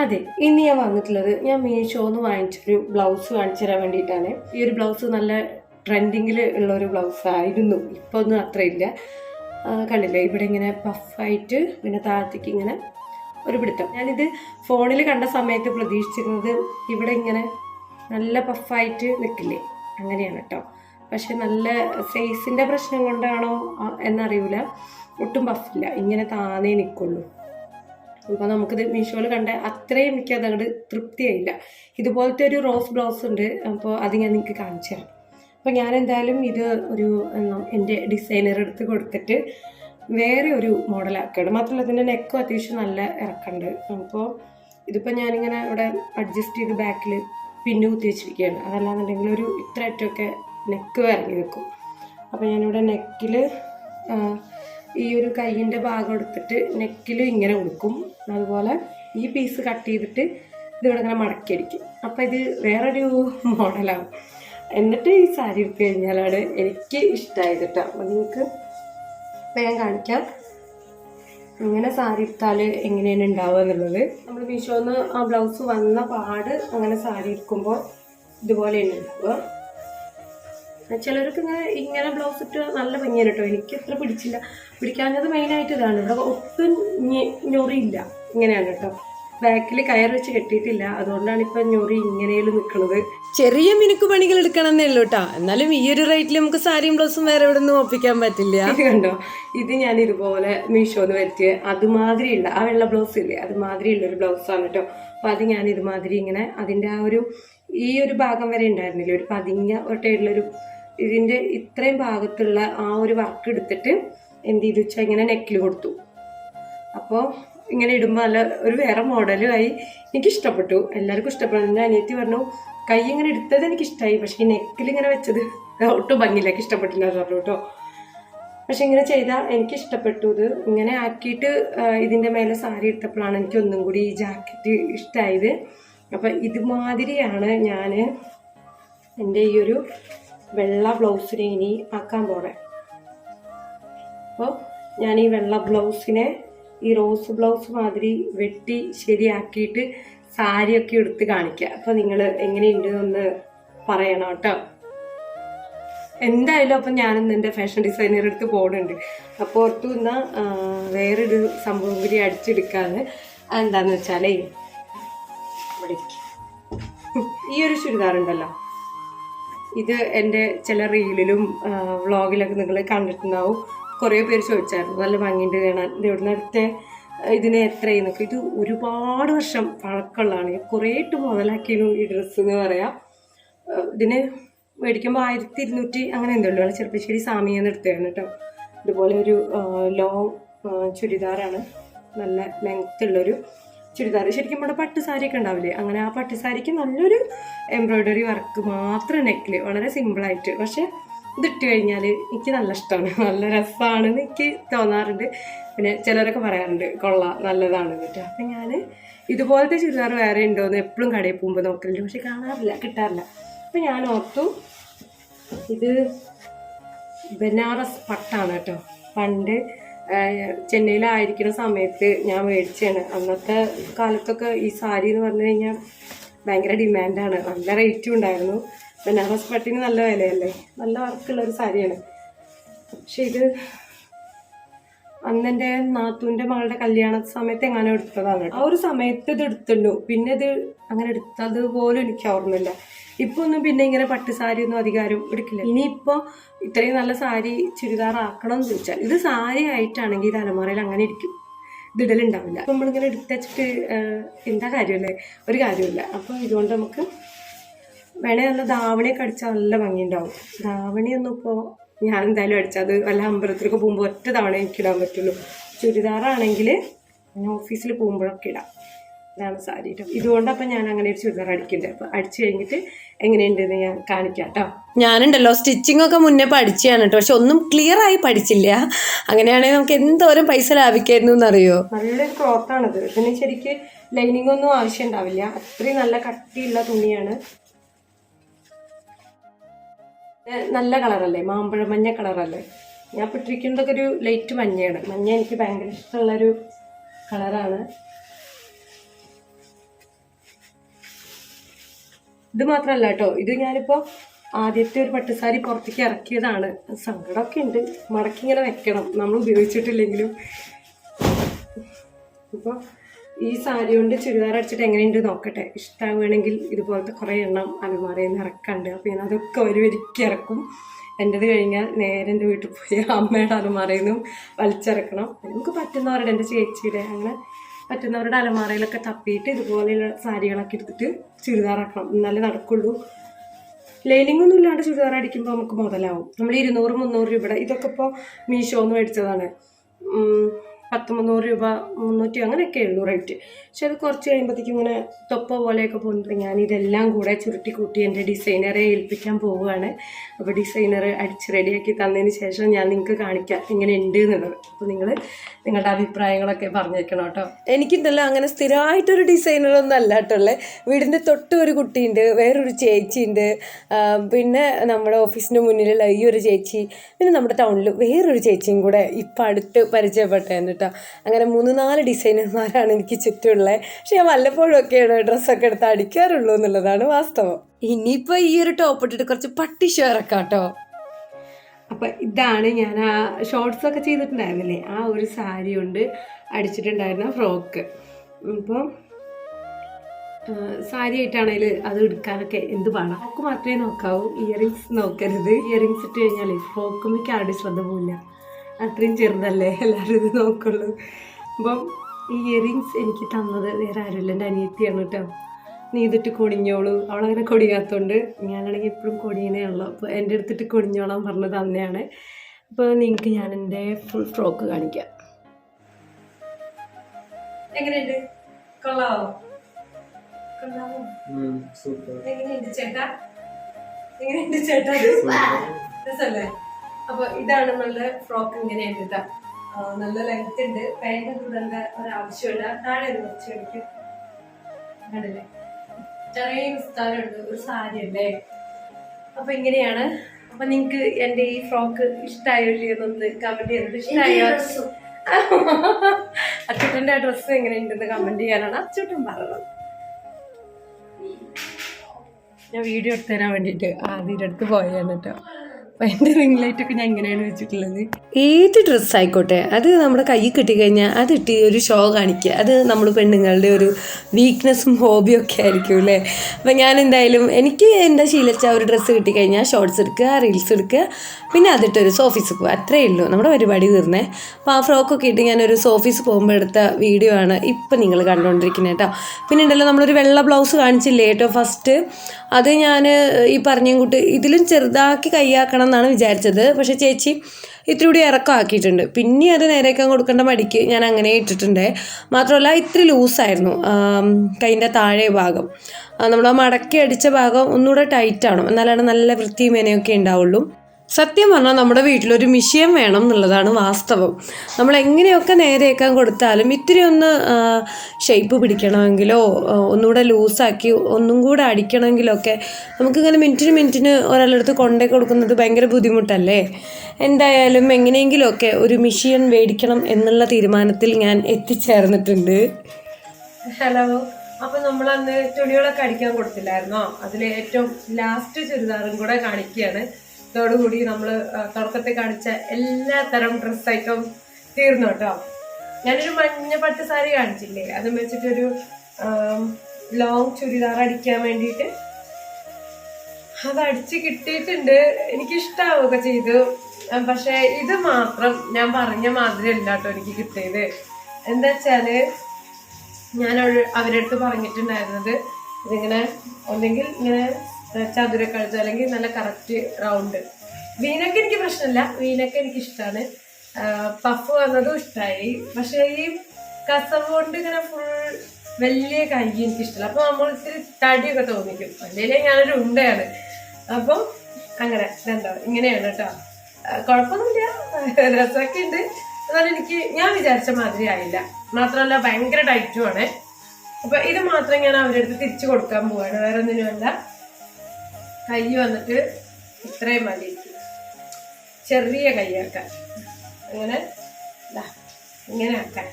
അതെ ഇന്ന് ഞാൻ വന്നിട്ടുള്ളത് ഞാൻ മീഷോന്ന് വാങ്ങിച്ചൊരു ബ്ലൗസ് കാണിച്ചു തരാൻ വേണ്ടിയിട്ടാണ്. ഈ ഒരു ബ്ലൗസ് നല്ല ട്രെൻഡിങ്ങിൽ ഉള്ള ഒരു ബ്ലൗസ് ആയിരുന്നു. ഇപ്പോൾ ഒന്നും അത്ര ഇല്ല. ആ, കണ്ടില്ലേ? ഇവിടെ ഇങ്ങനെ പഫായിട്ട് പിന്നെ താഴത്തേക്ക് ഇങ്ങനെ ഒരു പിടുത്തം. ഞാനിത് ഫോണിൽ കണ്ട സമയത്ത് പ്രതീക്ഷിച്ചിരുന്നത് ഇവിടെ ഇങ്ങനെ നല്ല പഫായിട്ട് നിൽക്കില്ലേ അങ്ങനെയാണ് കേട്ടോ പക്ഷെ നല്ല സൈസിന്റെ പ്രശ്നം കൊണ്ടാണോ എന്നറിയില്ല ഒട്ടും പഫില്ല ഇങ്ങനെ താനേ നിൽക്കുള്ളൂ അപ്പോൾ നമുക്കിത് മീഷോയിൽ കണ്ട അത്രയും എനിക്ക് അതങ്ങോട്ട് തൃപ്തിയായില്ല. ഇതുപോലത്തെ ഒരു റോസ് ബ്ലൗസ് ഉണ്ട്. അപ്പോൾ അത് ഞാൻ നിങ്ങൾക്ക് കാണിച്ചു തരാം. അപ്പോൾ ഞാൻ എന്തായാലും ഇത് ഒരു എന്റെ ഡിസൈനർ എടുത്ത് കൊടുത്തിട്ട് വേറെ ഒരു മോഡലാക്കുകയാണ് മാത്രമല്ല ഇതിന്റെ നെക്കും അത്യാവശ്യം നല്ല ഇറക്കുന്നുണ്ട് അപ്പോൾ ഇതിപ്പോൾ ഞാനിങ്ങനെ ഇവിടെ അഡ്ജസ്റ്റ് ചെയ്ത് ബാക്കിൽ പിന്നു കുത്തി വെച്ചിരിക്കുകയാണ്. അതല്ലാന്നുണ്ടെങ്കിൽ ഒരു ഇത്ര അറ്റമൊക്കെ നെക്ക് ഇറങ്ങി നിൽക്കും. അപ്പോൾ ഞാനിവിടെ നെക്കിൽ ഈ ഒരു കൈയിന്റെ ഭാഗം എടുത്തിട്ട് നെക്കിൽ ഇങ്ങനെ കൊടുക്കും അതുപോലെ ഈ പീസ് കട്ട് ചെയ്തിട്ട് ഇതിവിടെ ഇങ്ങനെ മടക്കിയടിക്കും. അപ്പം അപ്പോൾ ഇത് വേറൊരു മോഡലാകും എന്നിട്ട് ഈ സാരി എടുത്തു കഴിഞ്ഞാലാണ് എനിക്ക് ഇഷ്ടമായത് കേട്ടോ നിങ്ങൾക്ക് വേഗം കാണിക്കാം. ഇങ്ങനെ സാരി എടുത്താൽ എങ്ങനെയാണ് ഉണ്ടാവുക എന്നുള്ളത്. നമ്മൾ മീഷോന്ന് ആ ബ്ലൗസ് വന്ന പാട് അങ്ങനെ സാരി എടുക്കുമ്പോൾ ഇതുപോലെയാണ് ഉണ്ടാവുക ചിലർക്ക് ഇങ്ങനെ ഇങ്ങനെ ബ്ലൗസ് ഇട്ട് നല്ല ഭംഗിയാണ് കേട്ടോ എനിക്ക് എത്ര പിടിച്ചില്ല. പിടിക്കാഞ്ഞത് മെയിനായിട്ട് ഇതാണ്. ഇവിടെ ഒട്ടും ഞൊറിയില്ല. ഇങ്ങനെയാണ് കേട്ടോ. ബാക്കിൽ കയർ വെച്ച് കെട്ടിയിട്ടില്ല. അതുകൊണ്ടാണ് ഇപ്പം ഞൊറി ഇങ്ങനെയും നിൽക്കുന്നത് ചെറിയ മിനുക്ക് പണികൾ എടുക്കണമെന്നേ ഉള്ളൂ കേട്ടോ എന്നാലും ഈ ഒരു റേറ്റിൽ നമുക്ക് സാരിയും ബ്ലൗസും വേറെ എവിടെ നിന്നും ഒപ്പിക്കാൻ പറ്റില്ല. കണ്ടോ? ഇത് ഞാൻ ഇതുപോലെ മീഷോന്ന് വരുത്തിയ അതുമാതിരിയുള്ള ആ വെള്ള ബ്ലൗസ് ഇല്ലേ? അതുമാതിരിയുള്ള ഒരു ബ്ലൗസാണ് കേട്ടോ അപ്പൊ അത് ഞാൻ ഇതുമാതിരി ഇങ്ങനെ അതിന്റെ ആ ഒരു ഈ ഒരു ഭാഗം വരെ ഉണ്ടായിരുന്നില്ല? ഒരു പതിഞ്ഞ ഒട്ടയുള്ളൊരു ഇതിന്റെ ഇത്രയും ഭാഗത്തുള്ള ആ ഒരു വർക്ക് എടുത്തിട്ട് എന്ത് ചെയ്തു വെച്ചാൽ ഇങ്ങനെ നെക്കിൽ കൊടുത്തു. അപ്പോൾ ഇങ്ങനെ ഇടുമ്പോൾ നല്ല ഒരു വേറെ മോഡലുമായി എനിക്ക് ഇഷ്ടപ്പെട്ടു എല്ലാവർക്കും ഇഷ്ടപ്പെട്ടു. എന്റെ അനിയത്തി പറഞ്ഞു കൈ ഇങ്ങനെ എടുത്തത് എനിക്ക് ഇഷ്ടമായി പക്ഷേ ഈ നെക്കിൽ ഇങ്ങനെ വെച്ചത് ഒട്ടും ഭംഗിയില്ല എനിക്ക് ഇഷ്ടപ്പെട്ടില്ല പറഞ്ഞു കേട്ടോ. പക്ഷെ ഇങ്ങനെ ചെയ്താൽ എനിക്ക് ഇഷ്ടപ്പെട്ടു ഇത് ഇങ്ങനെ ആക്കിയിട്ട് ഇതിന്റെ മേലെ സാരി എടുത്തപ്പോഴാണ് എനിക്ക് ഒന്നും കൂടി ഈ ജാക്കറ്റ് ഇഷ്ടമായത് അപ്പം ഇതുമാതിരിയാണ് ഞാൻ എന്റെ ഈ ഒരു വെള്ള ബ്ലൗസിനെ ഇനി ആക്കാൻ പോണേ. അപ്പോൾ ഞാൻ ഈ വെള്ള ബ്ലൗസിനെ ഈ റോസ് ബ്ലൗസ് മാതിരി വെട്ടി ശരിയാക്കിയിട്ട് സാരിയൊക്കെ എടുത്ത് കാണിക്കുക അപ്പോൾ നിങ്ങൾ എങ്ങനെയുണ്ട് എന്ന് പറയണം കേട്ടോ. എന്തായാലും അപ്പം ഞാനിന്ന് എന്റെ ഫാഷൻ ഡിസൈനർ അടുത്ത് പോകുന്നുണ്ട് അപ്പോൾ ഓർത്തു നിന്നാ വേറൊരു സംഭവം കൂടി അടിച്ചെടുക്കാന്ന്. എന്താന്ന് വെച്ചാലേ. ഈ ഒരു ചുരിദാർ ഉണ്ടല്ലോ ഇത് എന്റെ ചില റീലിലും വ്ളോഗിലൊക്കെ നിങ്ങൾ കണ്ടിട്ടുണ്ടാവും. കുറേ പേര് ചോദിച്ചായിരുന്നു നല്ല ഭംഗിയുണ്ട് കാണാൻ. എവിടെ അടുത്ത ഇതിന് എത്രയെന്നൊക്കെ ഇത് ഒരുപാട് വർഷം പഴക്കമുള്ളതാണ്. കുറേ ഇട്ട് മുതലാക്കിയിരുന്നു ഈ ഡ്രസ്സ് എന്ന് പറയാം. ഇതിന് മേടിക്കുമ്പോൾ ആയിരത്തി ഇരുന്നൂറ്റി അങ്ങനെ എന്തല്ലോ ചെറുപ്പശ്ശേരി സാമിയെന്ന് എടുത്തതാണ് കേട്ടോ. ഇതുപോലെ ഒരു ലോങ് ചുരിദാറാണ്. നല്ല ലെങ്ത് ഉള്ളൊരു ചുരിദാർ. ശരിക്കും നമ്മുടെ പട്ട് സാരിയൊക്കെ ഉണ്ടാവില്ലേ? അങ്ങനെ ആ പട്ട് സാരിക്ക് നല്ലൊരു എംബ്രോയ്ഡറി വർക്ക് മാത്രം നെക്കിൽ വളരെ സിമ്പിളായിട്ട് പക്ഷേ ഇതിട്ട് കഴിഞ്ഞാൽ എനിക്ക് നല്ല ഇഷ്ടമാണ് നല്ല രസമാണെന്ന് എനിക്ക് തോന്നാറുണ്ട്. പിന്നെ ചിലരൊക്കെ പറയാറുണ്ട് കൊള്ളാം നല്ലതാണ് എന്നിട്ട്. അപ്പം ഞാൻ ഇതുപോലത്തെ ചുരിദാർ വേറെ ഉണ്ടോയെന്ന് എപ്പോഴും കടയിൽ പോകുമ്പോൾ നോക്കലുണ്ട്. പക്ഷെ കാണാറില്ല കിട്ടാറില്ല. അപ്പം ഞാൻ ഓർത്തു ഇത് ബനാറസ് പട്ടാണ് കേട്ടോ. പണ്ട് ചെന്നൈയിലായിരിക്കുന്ന സമയത്ത് ഞാൻ മേടിച്ചാണ് അന്നത്തെ കാലത്തൊക്കെ ഈ സാരി എന്ന് പറഞ്ഞു കഴിഞ്ഞാൽ ഭയങ്കര ഡിമാൻഡാണ്. നല്ല റേറ്റും ഉണ്ടായിരുന്നു. ബനാറസ് പട്ടിന് നല്ല വിലയല്ലേ? നല്ല വർക്കുള്ള ഒരു സാരിയാണ്. പക്ഷെ ഇത് അന്നെന്റെ നാത്തൂന്റെ മകളുടെ കല്യാണ സമയത്ത് എങ്ങനെ എടുത്തതാണ് ആ ഒരു സമയത്ത് ഇത് എടുത്തുള്ളൂ പിന്നെ ഇത് അങ്ങനെ എടുത്തത് പോലും എനിക്ക് ഓർമ്മയില്ല. ഇപ്പൊ ഒന്നും പിന്നെ ഇങ്ങനെ പട്ട് സാരി ഒന്നും അധികാരം എടുക്കില്ല. ഇനിയിപ്പോ ഇത്രയും നല്ല സാരി ചുരിദാർ ആക്കണം എന്ന് ചോദിച്ചാൽ ഇത് സാരി ആയിട്ടാണെങ്കിൽ തലമുറയിൽ അങ്ങനെ ഇരിക്കും. ഇതിടലുണ്ടാവില്ല അപ്പൊ നമ്മളിങ്ങനെ എടുത്തുവച്ചിട്ട് എന്താ കാര്യമല്ലേ ഒരു കാര്യമില്ല അപ്പോൾ ഇതുകൊണ്ട് നമുക്ക് വേണേ നല്ല ധാവണിയൊക്കെ അടിച്ചാൽ നല്ല ഭംഗിയുണ്ടാവും. ധാവണിയൊന്നും ഇപ്പോൾ ഞാൻ എന്തായാലും അടിച്ചാൽ അത് വല്ല അമ്പലത്തിലൊക്കെ പോകുമ്പോൾ ഒറ്റ തവണ എനിക്ക് ഇടാൻ പറ്റുള്ളൂ. ചുരിദാറാണെങ്കിൽ ഞാൻ ഓഫീസിൽ പോകുമ്പോഴൊക്കെ ഇടാം. ഇതാണ് സാരി കേട്ടോ ഇതുകൊണ്ടപ്പം ഞാൻ അങ്ങനെ ഒരു ചുരിദാർ അടിക്കുന്നുണ്ട് അപ്പം അടിച്ചു കഴിഞ്ഞിട്ട് എങ്ങനെയുണ്ടെന്ന് ഞാൻ കാണിക്കാം കേട്ടോ ഞാനുണ്ടല്ലോ സ്റ്റിച്ചിങ് ഒക്കെ മുന്നേ പഠിച്ചതാണ് കേട്ടോ പക്ഷെ ഒന്നും ക്ലിയർ ആയി പഠിച്ചില്ല. അങ്ങനെയാണെങ്കിൽ നമുക്ക് എന്തോരം പൈസ ലാഭിക്കായിരുന്നു എന്നറിയോ? നല്ലൊരു ക്ലോത്താണത് ഇതിന് ശരിക്ക് ലൈനിങ് ഒന്നും ആവശ്യം ഉണ്ടാവില്ല. അത്രയും നല്ല കട്ടിയുള്ള തുണിയാണ്. നല്ല കളറല്ലേ മാമ്പഴ മഞ്ഞ കളറല്ലേ ഞാൻ ഇട്ടിരിക്കുന്നതൊക്കെ ഒരു ലൈറ്റ് മഞ്ഞയാണ്. മഞ്ഞ എനിക്ക് ഭയങ്കര ഇഷ്ടമുള്ളൊരു കളറാണ് ഇത് മാത്രമല്ല കേട്ടോ. ഇത് ഞാനിപ്പോൾ ആദ്യത്തെ ഒരു പട്ടുസാരി പുറത്തേക്ക് ഇറക്കിയതാണ്. സങ്കടമൊക്കെ ഉണ്ട്. മടക്കി ഇങ്ങനെ വെക്കണം. നമ്മൾ ഉപയോഗിച്ചിട്ടില്ലെങ്കിലും. ഇപ്പോൾ ഈ സാരി കൊണ്ട് ചുരിദാർ അടിച്ചിട്ട് എങ്ങനെയുണ്ട് നോക്കട്ടെ. ഇഷ്ടമാവുകയാണെങ്കിൽ ഇതുപോലത്തെ കുറേ എണ്ണം അലമാറയിൽ നിന്ന് ഇറക്കാണ്ട്. അപ്പോൾ ഞാൻ അതൊക്കെ ഒരു വരിക്ക് ഇറക്കും. എന്റെത് കഴിഞ്ഞാൽ നേരെ എന്റെ വീട്ടിൽ പോയി അമ്മയുടെ അലമാറയിൽ നിന്നും വലിച്ചിറക്കണം. നമുക്ക് പറ്റുന്നവരുടെ എന്റെ ചേച്ചിയുടെ അങ്ങനെ പറ്റുന്നവരുടെ അലമാറയിലൊക്കെ തപ്പിയിട്ട് ഇതുപോലെയുള്ള സാരികളൊക്കെ എടുത്തിട്ട് ചുരിദാറാക്കണം എന്നാലേ നടക്കുള്ളൂ. ലൈനിങ് ഒന്നും ഇല്ലാണ്ട് ചുരിദാർ അടിക്കുമ്പോൾ നമുക്ക് മുതലാവും. നമ്മൾ ഇരുന്നൂറ് മുന്നൂറ് രൂപയുടെ ഇതൊക്കെ ഇപ്പോൾ മീഷോന്ന് മേടിച്ചതാണ്. ഉം, പത്ത് രൂപ മുന്നൂറ്റി അങ്ങനെയൊക്കെ ഉള്ളൂ റേറ്റ് പക്ഷെ അത് കുറച്ച് കഴിയുമ്പോഴത്തേക്കും ഇങ്ങനെ തൊപ്പ പോലെയൊക്കെ പോകുന്നത് ഞാനിതെല്ലാം കൂടെ ചുരുട്ടി കൂട്ടി എന്റെ ഡിസൈനറെ ഏൽപ്പിക്കാൻ പോവുകയാണ്. അപ്പോൾ ഡിസൈനർ അടിച്ച് റെഡിയാക്കി തന്നതിന് ശേഷം ഞാൻ നിങ്ങൾക്ക് കാണിക്കാം ഇങ്ങനെ ഉണ്ട് എന്നുള്ളത് അപ്പോൾ നിങ്ങൾ നിങ്ങളുടെ അഭിപ്രായങ്ങളൊക്കെ പറഞ്ഞേക്കണം കേട്ടോ. എനിക്കുണ്ടല്ലോ അങ്ങനെ സ്ഥിരമായിട്ടൊരു ഡിസൈനറൊന്നും അല്ല കേട്ടുള്ളത് വീടിന്റെ തൊട്ട് ഒരു കുട്ടിയുണ്ട് വേറൊരു ചേച്ചിയുണ്ട്. പിന്നെ നമ്മുടെ ഓഫീസിന്റെ മുന്നിലുള്ള ഈ ഒരു ചേച്ചി പിന്നെ നമ്മുടെ ടൗണിൽ വേറൊരു ചേച്ചിയും കൂടെ ഇപ്പം അടുത്ത് പരിചയപ്പെട്ടേന്ന് കേട്ടോ. അങ്ങനെ മൂന്ന് നാല് ഡിസൈനർമാരാണ് എനിക്ക് ചുറ്റുമുള്ളത് പക്ഷെ ഞാൻ വല്ലപ്പോഴും ഒക്കെയാണ് ഡ്രസ്സൊക്കെ എടുത്ത് അടിക്കാറുള്ളൂ എന്നുള്ളതാണ് വാസ്തവം. ഇനിയിപ്പോൾ ഈ ഒരു ടോപ്പ് ഇട്ടിട്ട് കുറച്ച് പട്ടി ഷെയറൊക്കെ കേട്ടോ അപ്പൊ ഇതാണ് ഞാൻ ആ ഷോർട്സ് ഒക്കെ ചെയ്തിട്ടുണ്ടായിരുന്നില്ലേ? ആ ഒരു സാരി കൊണ്ട് അടിച്ചിട്ടുണ്ടായിരുന്ന ഫ്രോക്ക് അപ്പം സാരി ആയിട്ടാണെങ്കിൽ അത് എടുക്കാനൊക്കെ എന്ത് പാടാം? ഫ്രോക്ക് മാത്രമേ നോക്കാവൂ. ഇയറിങ്സ് നോക്കരുത്. ഇയറിങ്സ് ഇട്ട് കഴിഞ്ഞാൽ ഫ്രോക്കുമ്മയ്ക്ക് ആരുടെ ശ്രദ്ധ പോവില്ല. അത്രയും ചെറുതല്ലേ എല്ലാവരും ഇത് നോക്കുള്ളൂ. അപ്പം ഈ ഇയറിങ്സ് എനിക്ക് തന്നത് വേറെ ആരുമില്ല. എന്റെ അനിയത്തിയാണ് കേട്ടോ. നീ ഇതിട്ട് കൊടിഞ്ഞോളൂ. അവളങ്ങനെ കൊടിയാത്തോണ്ട് ഞാനാണെങ്കിൽ എപ്പോഴും കൊടിയനേ ഉള്ളൂ. അപ്പോൾ എന്റെ അടുത്തിട്ട് കൊടിഞ്ഞോളാൻ പറഞ്ഞത് തന്നെയാണ്. അപ്പോൾ നിങ്ങൾക്ക് ഞാൻ എന്റെ ഫുൾ ഫ്രോക്ക് കാണിക്കാം. എങ്ങനെയുണ്ട്? കൊള്ളാവോ? കൊള്ളാവോ? എങ്ങനെയുണ്ട് ചേട്ടാ? എങ്ങനെയുണ്ട് ചേട്ടാ? അപ്പൊ ഇതാണ് നമ്മളുടെ ഫ്രോക്ക് ഇങ്ങനെ ട്ടാ. നല്ല ലെങ്ത് ഉണ്ട്. പാന്റ് ഇടേണ്ട ഒരാവശ്യമില്ല. താഴെ കുറച്ച് എനിക്ക് കണ്ടില്ലേ? ചെറിയ വിസ്താരമുണ്ട് ഒരു സാരി അല്ലേ? അപ്പൊ ഇങ്ങനെയാണ്. അപ്പൊ നിങ്ങക്ക് എന്റെ ഈ ഫ്രോക്ക് ഇഷ്ടമായോ എന്നൊന്ന് കമന്റ് ചെയ്തിട്ട് ഇഷ്ടമായോ അച്ചുട്ടന്റെ ഡ്രസ്സ് എങ്ങനെയുണ്ടെന്ന് കമന്റ് ചെയ്യാനാണ് അച്ചുട്ടൻ പറഞ്ഞത്. ഞാൻ വീഡിയോ എടുത്തു തരാൻ വേണ്ടിയിട്ട് ആദ്യം അടുത്ത് പോയാണ് കേട്ടോ അപ്പം എന്റെ റിംഗ് ലൈറ്റൊക്കെ ഞാൻ എങ്ങനെയാണ് വെച്ചിട്ടുള്ളത്. ഏത് ഡ്രസ്സ് ആയിക്കോട്ടെ അത് നമ്മുടെ കയ്യിൽ കിട്ടിക്കഴിഞ്ഞാൽ അത് ഇട്ടി ഒരു ഷോ കാണിക്കുക. അത് നമ്മൾ പെണ്ണുങ്ങളുടെ ഒരു വീക്ക്നെസ്സും ഹോബിയും ഒക്കെ ആയിരിക്കും അല്ലേ? അപ്പം ഞാൻ എന്തായാലും എനിക്ക് എന്റെ ശീലിച്ച ഒരു ഡ്രസ്സ് കിട്ടിക്കഴിഞ്ഞാൽ ഷോർട്സ് എടുക്കുക റീൽസ് എടുക്കുക പിന്നെ അതിട്ടൊരു സോഫീസ് പോകുക അത്രയേ ഉള്ളൂ. നമ്മുടെ പരിപാടി തീർന്നേ. അപ്പോൾ ആ ഫ്രോക്കൊക്കെ ഇട്ട് ഞാനൊരു സോഫീസ് പോകുമ്പോൾ എടുത്ത വീഡിയോ ആണ് ഇപ്പം നിങ്ങൾ കണ്ടുകൊണ്ടിരിക്കുന്നത് കേട്ടോ പിന്നെ ഉണ്ടല്ലോ നമ്മളൊരു വെള്ള ബ്ലൗസ് കാണിച്ചില്ലേ കേട്ടോ ഫസ്റ്റ് അത് ഞാൻ ഈ പറഞ്ഞ കൂട്ട് ഇതിലും ചെറുതാക്കി കൈയാക്കണം എന്നാണ് വിചാരിച്ചത്. പക്ഷേ ചേച്ചി ഇത്തിരി കൂടി ഇറക്കമാക്കിയിട്ടുണ്ട്. പിന്നെ അത് നേരേക്കാൻ കൊടുക്കേണ്ട മടിക്ക് ഞാൻ അങ്ങനെ ഇട്ടിട്ടുണ്ട്. മാത്രമല്ല ഇത്തിരി ലൂസായിരുന്നു കൈന്റെ താഴെ ഭാഗം. നമ്മൾ മടക്കി അടിച്ച ഭാഗം ഒന്നുകൂടെ ടൈറ്റ് ആവണം എന്നാലാണ് നല്ല വൃത്തിയും മേനയൊക്കെ ഉണ്ടാവുള്ളൂ. സത്യം പറഞ്ഞാൽ നമ്മുടെ വീട്ടിലൊരു മിഷ്യൻ വേണം എന്നുള്ളതാണ് വാസ്തവം. നമ്മൾ എങ്ങനെയൊക്കെ നേരെയാക്കാൻ കൊടുത്താലും ഇത്തിരി ഒന്ന് ഷേപ്പ് പിടിക്കണമെങ്കിലോ ഒന്നുകൂടെ ലൂസാക്കി ഒന്നും കൂടെ അടിക്കണമെങ്കിലോ ഒക്കെ നമുക്കിങ്ങനെ മിനിറ്റിന് മിനിറ്റിന് ഒരാളടുത്ത് കൊണ്ടേ കൊടുക്കുന്നത് ഭയങ്കര ബുദ്ധിമുട്ടല്ലേ? എന്തായാലും എങ്ങനെയെങ്കിലുമൊക്കെ ഒരു മിഷ്യൻ മേടിക്കണം എന്നുള്ള തീരുമാനത്തിൽ ഞാൻ എത്തിച്ചേർന്നിട്ടുണ്ട്. ഹലോ അപ്പൊ നമ്മൾ അന്ന് തുണികളൊക്കെ അടിക്കാൻ കൊടുത്തില്ലായിരുന്നോ? അതിൽ ഏറ്റവും ലാസ്റ്റ് ചുരിദാറും കൂടെ കാണിക്കുകയാണ് ഇതോടുകൂടി നമ്മൾ തുടക്കത്തിൽ കാണിച്ച എല്ലാ തരം ഡ്രസ് ഐറ്റവും തീർന്നു കേട്ടോ. ഞാനൊരു മഞ്ഞ പട്ട് സാരി കാണിച്ചില്ലേ? അതും വെച്ചിട്ടൊരു ലോങ് ചുരിദാർ അടിക്കാൻ വേണ്ടിയിട്ട്. അത് അടിച്ച് കിട്ടിയിട്ടുണ്ട്. എനിക്ക് ഇഷ്ടാവുക ചെയ്തു പക്ഷേ ഇത് മാത്രം ഞാൻ പറഞ്ഞ മാതിരി അല്ല കേട്ടോ എനിക്ക് കിട്ടിയത്. എന്താ വെച്ചാൽ ഞാൻ അവരടുത്ത് അവരുടെ പറഞ്ഞിട്ടുണ്ടായിരുന്നത് ഇതിങ്ങനെ ഒന്നെങ്കിൽ ഇങ്ങനെ ചതുര കഴുത്ത് അല്ലെങ്കിൽ നല്ല കറക്റ്റ് റൗണ്ട് വീനൊക്കെ എനിക്ക് പ്രശ്നമില്ല. വീനൊക്കെ എനിക്ക് ഇഷ്ടമാണ് പഫ് വന്നതും ഇഷ്ടമായി പക്ഷേ ഈ കസവ് കൊണ്ട് ഇങ്ങനെ ഫുൾ വലിയ കൈ എനിക്ക് ഇഷ്ടമല്ല അപ്പൊ നമ്മൾ ഇത്തിരി തടിയൊക്കെ തോന്നിക്കും. അല്ലെങ്കിൽ ഞാനൊരു ഉണ്ടയാണ്. അപ്പം അങ്ങനെ എന്താ ഇങ്ങനെയാണ് കേട്ടോ. കുഴപ്പമൊന്നുമില്ല. രസമൊക്കെ ഉണ്ട് എന്നാലും എനിക്ക് ഞാൻ വിചാരിച്ച മാതിരി ആയില്ല. മാത്രമല്ല ഭയങ്കര ടൈറ്റുമാണ് അപ്പൊ ഇത് മാത്രം ഞാൻ അവരുടെ അടുത്ത് തിരിച്ചു കൊടുക്കാൻ പോവാണ്. വേറെ ഒന്നിനുമല്ല കൈ വന്നിട്ട് ഇത്രയും മതി. ചെറിയ കൈയാക്കാൻ. അങ്ങനെ ഇങ്ങനെ ആക്കാൻ.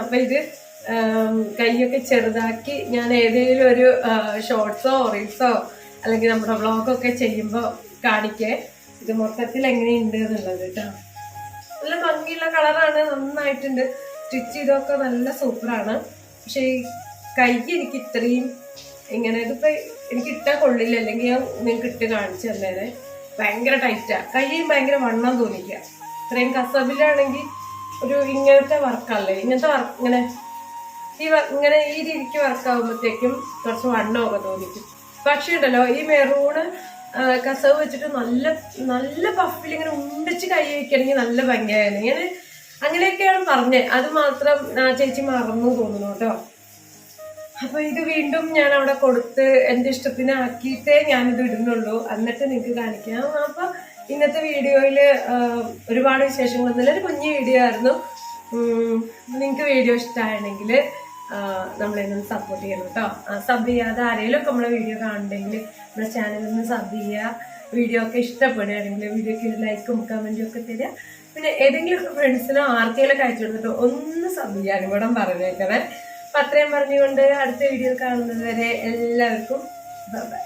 അപ്പൊ ഇത് കൈയൊക്കെ ചെറുതാക്കി ഞാൻ ഏതെങ്കിലും ഒരു ഷോർട്സോ റീൽസോ അല്ലെങ്കിൽ നമ്മുടെ വ്ളോഗൊക്കെ ചെയ്യുമ്പോൾ കാണിക്കേ. ഇത് മൊത്തത്തിൽ എങ്ങനെയുണ്ട് എന്നുള്ളത് കേട്ടോ നല്ല ഭംഗിയുള്ള കളറാണ് നന്നായിട്ടുണ്ട്. സ്റ്റിച്ച് ചെയ്തൊക്കെ നല്ല സൂപ്പറാണ്. പക്ഷേ ഈ കൈ എനിക്ക് ഇത്രയും ഇങ്ങനെ ഇതിപ്പോ എനിക്ക് ഇട്ടാൽ കൊള്ളില്ല. അല്ലെങ്കിൽ ഞാൻ നിങ്ങൾക്ക് ഇട്ട് കാണിച്ചു തന്നേ ഭയങ്കര ടൈറ്റാ കയ്യും ഭയങ്കര വണ്ണം തോന്നിക്കുക. ഇത്രയും കസബിലാണെങ്കിൽ ഒരു ഇങ്ങനത്തെ വർക്കല്ലേ ഇങ്ങനത്തെ വർക്ക് ഇങ്ങനെ ഈ ഇങ്ങനെ ഈ രീതിക്ക് വർക്കാവുമ്പോഴത്തേക്കും കുറച്ച് വണ്ണമൊക്കെ തോന്നിക്കും. പക്ഷേ ഉണ്ടല്ലോ ഈ മെറൂണ് കസവ് വെച്ചിട്ട് നല്ല നല്ല പഫിൽ ഇങ്ങനെ ഉണ്ടിച്ച് കൈ വയ്ക്കണമെങ്കിൽ നല്ല ഭംഗിയായിരുന്നു. ഇങ്ങനെ അങ്ങനെയൊക്കെയാണ് പറഞ്ഞത്. അത് മാത്രം ആ ചേച്ചി മറന്നു തോന്നുന്നു കേട്ടോ. അപ്പൊ ഇത് വീണ്ടും ഞാൻ അവിടെ കൊടുത്ത് എന്റെ ഇഷ്ടത്തിന് ആക്കിയിട്ടേ ഞാനിത് ഇടുന്നുള്ളൂ. എന്നിട്ട് നിങ്ങൾക്ക് കാണിക്കാം. അപ്പൊ ഇന്നത്തെ വീഡിയോയിൽ ഒരുപാട് വിശേഷങ്ങൾ. ഒരു കുഞ്ഞു വീഡിയോ ആയിരുന്നു. നിങ്ങൾക്ക് വീഡിയോ ഇഷ്ടമാണെങ്കിൽ നമ്മളെന്നും സപ്പോർട്ട് ചെയ്യണം കേട്ടോ. സബ് ചെയ്യാതെ ആരെങ്കിലും ഒക്കെ നമ്മളെ വീഡിയോ കാണുന്നുണ്ടെങ്കിൽ നമ്മുടെ ചാനലിൽ നിന്ന് സബ് ചെയ്യുക. വീഡിയോ ഒക്കെ ഇഷ്ടപ്പെടുകയാണെങ്കിൽ വീഡിയോക്ക് ഒരു ലൈക്കും കമന്റും ഒക്കെ തരിക. പിന്നെ ഏതെങ്കിലും ഫ്രണ്ട്സിനോ ആർക്കെങ്കിലും ഒക്കെ അയച്ചു കൊടുത്തിട്ട് ഒന്ന് സബ് ചെയ്യാനും കൂടെ പറഞ്ഞേക്കണേ. അപ്പം അത്രയും പറഞ്ഞുകൊണ്ട് അടുത്ത വീഡിയോ കാണുന്നത് വരെ എല്ലാവർക്കും ബൈ